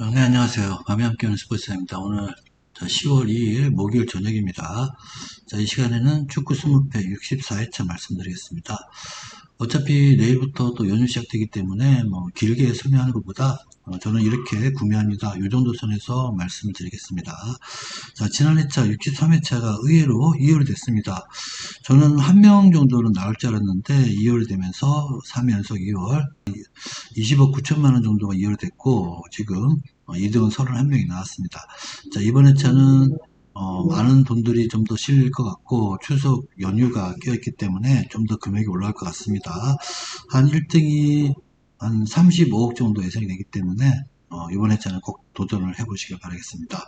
어, 네, 안녕하세요. 밤에 함께하는 스포츠입니다. 오늘 자, 10월 2일 목요일 저녁입니다. 자, 이 시간에는 축구 20회 64회차 말씀드리겠습니다. 어차피 내일부터 또 연휴 시작되기 때문에 뭐 길게 설명하는 것보다 어, 저는 이렇게 구매합니다. 이 정도 선에서 말씀을 드리겠습니다. 자, 지난 회차 63회차가 의외로 2월 됐습니다. 저는 한 명 정도는 나올 줄 알았는데 2월 되면서 3연속 2월 20억 9천만 원 정도가 2월 됐고 지금 2등은 31명이 나왔습니다. 자, 이번 회차는 어, 많은 돈들이 좀 더 실릴 것 같고 추석 연휴가 껴있기 때문에 좀 더 금액이 올라갈 것 같습니다. 한 1등이 한 35억 정도 예상이 되기 때문에 어, 이번 회차는 꼭 도전을 해보시길 바라겠습니다.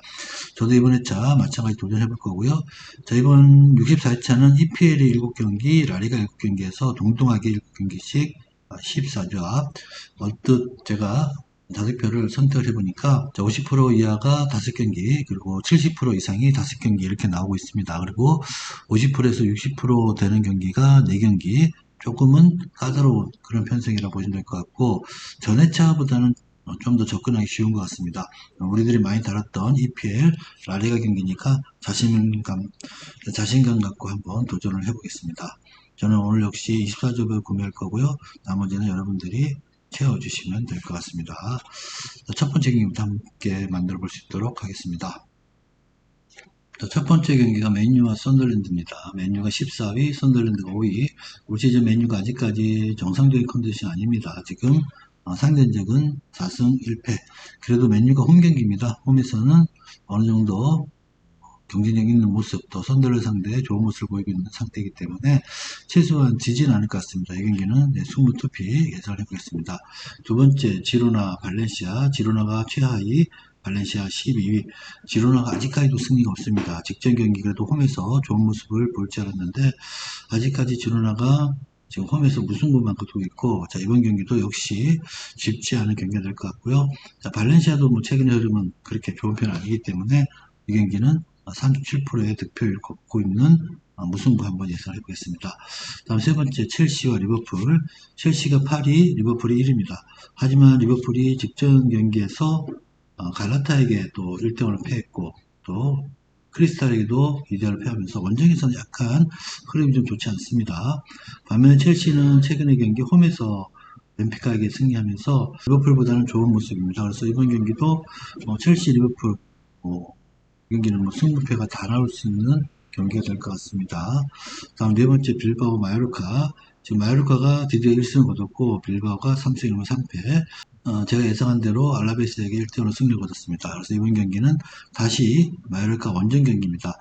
저도 이번 회차 마찬가지 도전해볼 거고요. 자, 이번 64회차는 EPL이 7경기, 라리가 7경기에서 동등하게 7경기씩 14조합. 언뜻 제가 다섯 표를 선택을 해보니까 50% 이하가 다섯 경기 그리고 70% 이상이 다섯 경기 이렇게 나오고 있습니다. 그리고 50%에서 60% 되는 경기가 네 경기 조금은 까다로운 그런 편성이라고 보시면 될 것 같고 전회차보다는 좀 더 접근하기 쉬운 것 같습니다. 우리들이 많이 다뤘던 EPL 라리가 경기니까 자신감 자신감 갖고 한번 도전을 해보겠습니다. 저는 오늘 역시 24조별 구매할 거고요. 나머지는 여러분들이 채워주시면 될 것 같습니다. 첫 번째 경기부터 함께 만들어 볼 수 있도록 하겠습니다. 첫 번째 경기가 맨유와 썬더랜드입니다. 맨유가 14위, 썬더랜드가 5위. 올 시즌 맨유가 아직까지 정상적인 컨디션 아닙니다. 지금 어, 상대적은 4승 1패. 그래도 맨유가 홈 경기입니다. 홈에서는 어느 정도 경쟁력 있는 모습, 또 선들을 상대에 좋은 모습을 보이고 있는 상태이기 때문에 최소한 지진 않을 것 같습니다. 이 경기는 네, 22피 예상을 해보겠습니다. 두 번째, 지로나 발렌시아. 지로나가 최하위, 발렌시아 12위. 지로나가 아직까지도 승리가 없습니다. 직전 경기 그래도 홈에서 좋은 모습을 볼지 알았는데 아직까지 지로나가 지금 홈에서 무승부만 거두고 있고 자 이번 경기도 역시 쉽지 않은 경기가 될 것 같고요. 자 발렌시아도 뭐 최근의 흐름은 그렇게 좋은 편은 아니기 때문에 이 경기는 37%의 득표율을 걷고 있는 무승부 한번 예상해 보겠습니다. 다음 세 번째 첼시와 리버풀. 첼시가 8위, 리버풀이 1위입니다. 하지만 리버풀이 직전 경기에서 어, 갈라타에게 또 1등을 패했고 또 크리스탈에게도 2대를 패하면서 원정에서는 약간 흐름이 좀 좋지 않습니다. 반면에 첼시는 최근의 경기 홈에서 벤피카에게 승리하면서 리버풀보다는 좋은 모습입니다. 그래서 이번 경기도 뭐 첼시, 리버풀 뭐 경기는 뭐 승부패가 다 나올 수 있는 경기가 될 것 같습니다. 다음 네 번째 빌바오 마요르카. 지금 마요르카가 드디어 1승을 거뒀고 빌바오가 3승 1무 3패. 어, 제가 예상한 대로 알라베스에게 1등으로 승리를 거뒀습니다. 그래서 이번 경기는 다시 마요르카 원정 경기입니다.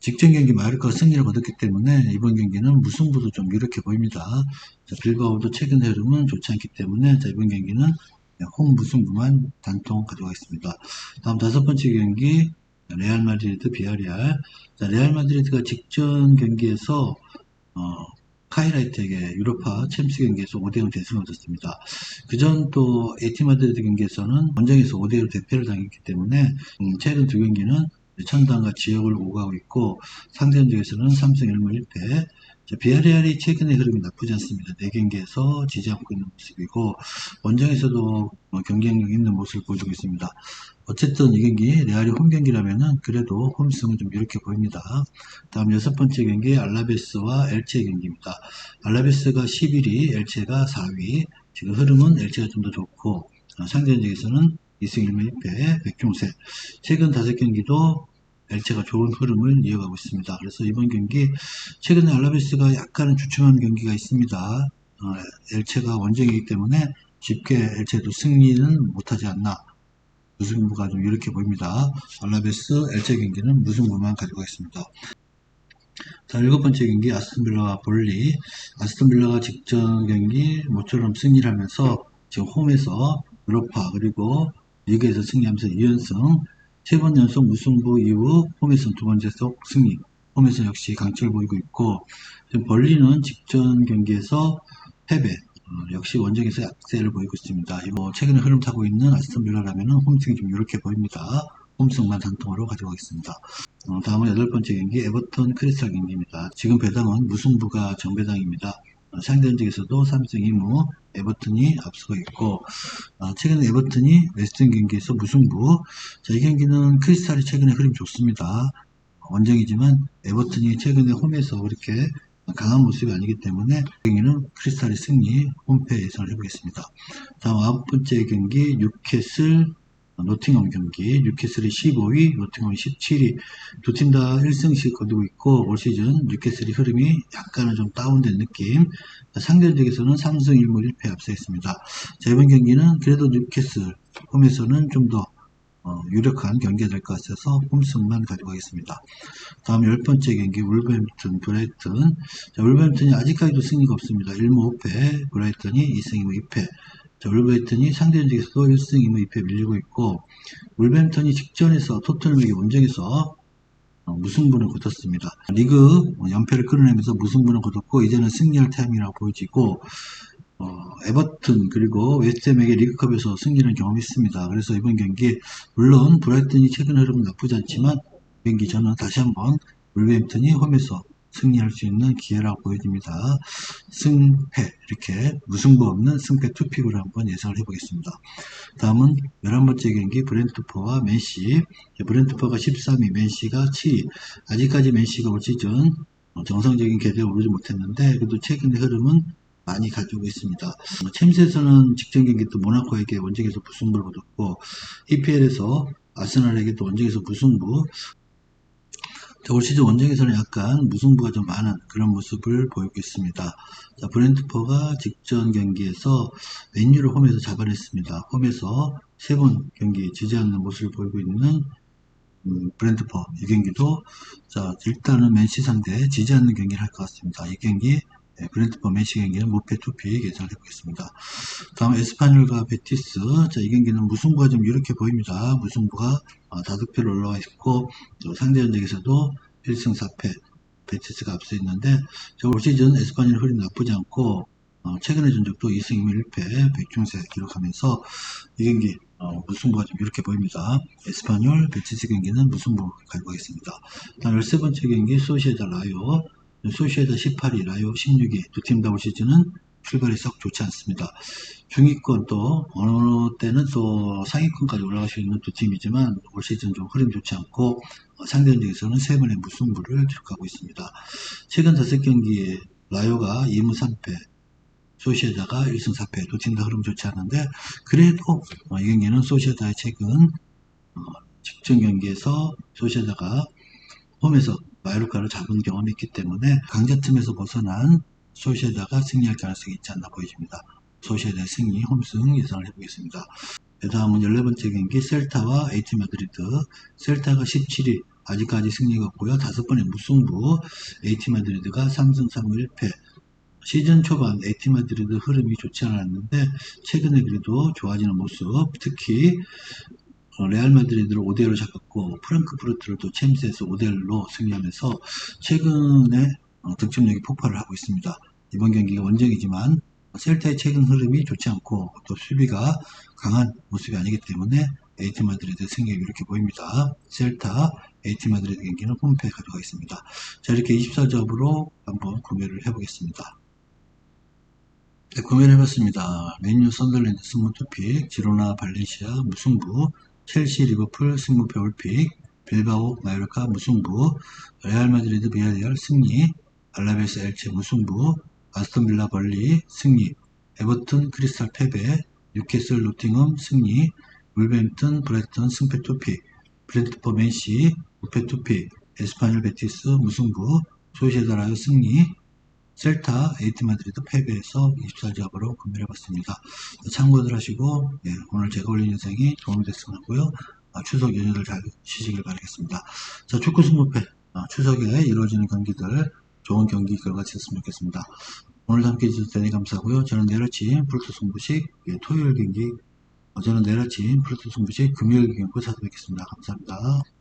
직전 경기 마요르카가 승리를 거뒀기 때문에 이번 경기는 무승부도 좀 이렇게 보입니다. 자, 빌바오도 최근 흐름은 좋지 않기 때문에 자, 이번 경기는 홈 무승부만 단통 가져가겠습니다. 다음 다섯 번째 경기 레알 마드리드, 비아리알. 자, 레알 마드리드가 직전 경기에서 어, 카이라이트에게 유로파 챔스 경기에서 5대0 대승을 얻었습니다. 그전 또 에티 마드리드 경기에서는 원정에서 5대1 대패를 당했기 때문에 음, 최근 두 경기는 천당과 지역을 오가고 있고 상대전적에서는 3승 1무 1패 비아리알이 최근의 흐름이 나쁘지 않습니다. 4경기에서 지지 않고 있는 모습이고 원정에서도 뭐 경쟁력 있는 모습을 보여주고 있습니다. 어쨌든 이 경기 레알이 홈 경기라면은 그래도 홈승은 좀 이렇게 보입니다. 다음 여섯 번째 경기 알라베스와 엘체 경기입니다. 알라베스가 11위, 엘체가 4위. 지금 흐름은 엘체가 좀 더 좋고 어, 상대전적에서는 2승 1무 1패 백종세. 최근 다섯 경기도 엘체가 좋은 흐름을 이어가고 있습니다. 그래서 이번 경기 최근에 알라베스가 약간은 주춤한 경기가 있습니다. 어, 엘체가 원정이기 때문에 쉽게 엘체도 승리는 못하지 않나 무승부가 좀 이렇게 보입니다. 알라베스 엘체 경기는 무승부만 가지고 있습니다. 자, 일곱 번째 경기 아스톤빌라와 볼리. 아스톤빌라가 직전 경기 모처럼 승리를 하면서 지금 홈에서 유로파 그리고 리그에서 승리하면서 2연승 세 번 연속 무승부 이후 홈에서 두 번째 속 승리 홈에서 역시 강철을 보이고 있고 지금 벌리는 직전 경기에서 패배 어, 역시 원정에서 약세를 보이고 있습니다. 뭐 최근에 흐름 타고 있는 아스톤 빌라라면 홈승이 좀 이렇게 보입니다. 홈승만 단통으로 가져가겠습니다. 어, 다음은 여덟 번째 경기 에버턴 크리스탈 경기입니다. 지금 배당은 무승부가 정배당입니다. 어, 상대 전적에서도 삼성 2무 에버튼이 앞서고 있고 어, 최근 에버튼이 웨스턴 경기에서 무승부 자, 이 경기는 크리스탈이 최근에 흐름 좋습니다. 원정이지만 에버튼이 최근에 홈에서 그렇게 강한 모습이 아니기 때문에 경기는 크리스탈의 승리 홈패 예상을 해보겠습니다. 다음 아홉 번째 경기 뉴캐슬 노팅엄 경기 뉴캐슬이 15위 노팅엄이 17위 두 팀 다 1승씩 거두고 있고 올 시즌 뉴캐슬이 흐름이 약간은 좀 다운된 느낌 상대적에서는 3승 1무 1패 앞서 있습니다. 자 이번 경기는 그래도 뉴캐슬 홈에서는 좀더 어, 유력한 경기가 될 것 같아서 홈승만 가지고 가겠습니다. 다음 열 번째 경기 울버햄튼 브라이튼 자, 울버햄튼이 아직까지도 승리가 없습니다. 1무 5패 브라이튼이 2승 2무 2패 자, 울버햄튼이 상대 전적에서도 1승 2무 2패 밀리고 있고 울버햄튼이 직전에서 토트넘에게 원정에서 어, 무승부를 거뒀습니다. 리그 연패를 끌어내면서 무승부를 거뒀고 이제는 승리할 타임이라고 보여지고 어, 에버튼 그리고 웨스트햄에게 리그컵에서 승리를 경험했습니다. 그래서 이번 경기 물론 브라이튼이 최근 흐름은 나쁘지 않지만 경기 저는 다시 한번 울버햄튼이 홈에서 승리할 수 있는 기회라고 보여집니다. 승패 이렇게 무승부 없는 승패 투픽으로 한번 예상을 해보겠습니다. 다음은 11번째 경기 브렌트퍼와 맨시 브렌트퍼가 13위 맨시가 7위 아직까지 맨시가 올 시즌 정상적인 궤도에 오르지 못했는데 그래도 최근의 흐름은 많이 가지고 있습니다. 챔스에서는 직전 경기 또 모나코에게 원정에서 무승부를 거뒀고 EPL에서 아스날에게도 원정에서 무승부 올 시즌 원정에서는 약간 무승부가 좀 많은 그런 모습을 보이고 있습니다. 자, 브렌트퍼가 직전 경기에서 맨유를 홈에서 잡아냈습니다. 홈에서 세 번 경기 지지 않는 모습을 보이고 있는 음, 브렌트퍼 이 경기도 자 일단은 맨시 상대 지지 않는 경기를 할 것 같습니다. 이 경기 네, 브렌트퍼 맨시 경기는 무패 투피 예상을 해보겠습니다. 다음 에스파뇰과 베티스 자, 이 경기는 무승부가 좀 이렇게 보입니다. 무승부가 어, 다득표로 올라와 있고 상대 전적에서도 1승 4패 베티스가 앞서 있는데 올 시즌 에스파뇰 흐름 나쁘지 않고 어, 최근의 전적도 2승 2무 1패 백중세 기록하면서 이 경기 어, 무승부가 좀 이렇게 보입니다. 에스파뇰 베티스 경기는 무승부 가지고 있습니다. 다음 13번째 경기 소시에다 라요 소시에다 18위, 라요 16위 두 팀 다 올 시즌은 출발이 썩 좋지 않습니다. 중위권 또 어느 때는 또 상위권까지 올라갈 수 있는 두 팀이지만 올 시즌 좀 흐름 좋지 않고 어, 상대 전적에서는 세 번의 무승부를 기록하고 있습니다. 최근 다섯 경기에 라요가 2무 3패, 소시에다가 1승 4패 두 팀 다 흐름 좋지 않은데 그래도 어, 이 경기는 소시에다의 최근 어, 직전 경기에서 소시에다가 홈에서 마요르카를 잡은 경험이 있기 때문에 강자틈에서 벗어난 소시에다가 승리할 가능성이 있지 않나 보여집니다. 소시에다의 승리, 홈승 예상을 해보겠습니다. 그 다음은 14번째 경기 셀타와 에이티 마드리드 셀타가 17위 아직까지 승리가 없고요. 다섯 번의 무승부 에이티 마드리드가 3승 3무 1패 시즌 초반 에이티 마드리드 흐름이 좋지 않았는데 최근에 그래도 좋아지는 모습 특히 어, 레알 마드리드를 5대1로 잡았고 프랑크푸르트를 또 챔스에서 5대1로 승리하면서 최근에 어, 득점력이 폭발을 하고 있습니다. 이번 경기가 원정이지만 셀타의 최근 흐름이 좋지 않고 또 수비가 강한 모습이 아니기 때문에 에이티 마드리드 승리가 이렇게 보입니다. 셀타, 에이티 마드리드 경기는 홈페에 가져가 있습니다. 자 이렇게 24접으로 한번 구매를 해보겠습니다. 네, 구매를 해봤습니다. 메뉴 선덜랜드 스무 투픽, 지로나 발렌시아 무승부, 첼시 리버풀 승무표 올픽, 빌바오 마요르카 무승부, 레알 마드리드 비아리알 승리, 알라베스 엘체 무승부, 아스톤빌라 벌리 승리, 에버튼 크리스탈 패배, 뉴캐슬 로팅엄 승리, 울버햄튼 브레턴 승패 투피, 브렌트퍼 맨시 무패 투피, 에스파뇰 베티스 무승부, 소시에다라요 승리, 셀타 에이티 마드리드 패배해서 24잡으로 구매를 해봤습니다. 참고들 하시고 네, 오늘 제가 올린 영상이 도움이 됐으면 하고요. 아, 추석 연휴를 잘 쉬시길 바라겠습니다. 자 축구 승부패 아, 추석에 이루어지는 경기들 좋은 경기 결과 있었으면 좋겠습니다. 오늘 함께 해주셔서 대단히 감사하고요. 저는 내일 아침 플루스 승부식 예, 토요일 경기 어, 저는 내일 아침 플루스 승부식 금요일 경기 찾아뵙겠습니다. 감사합니다.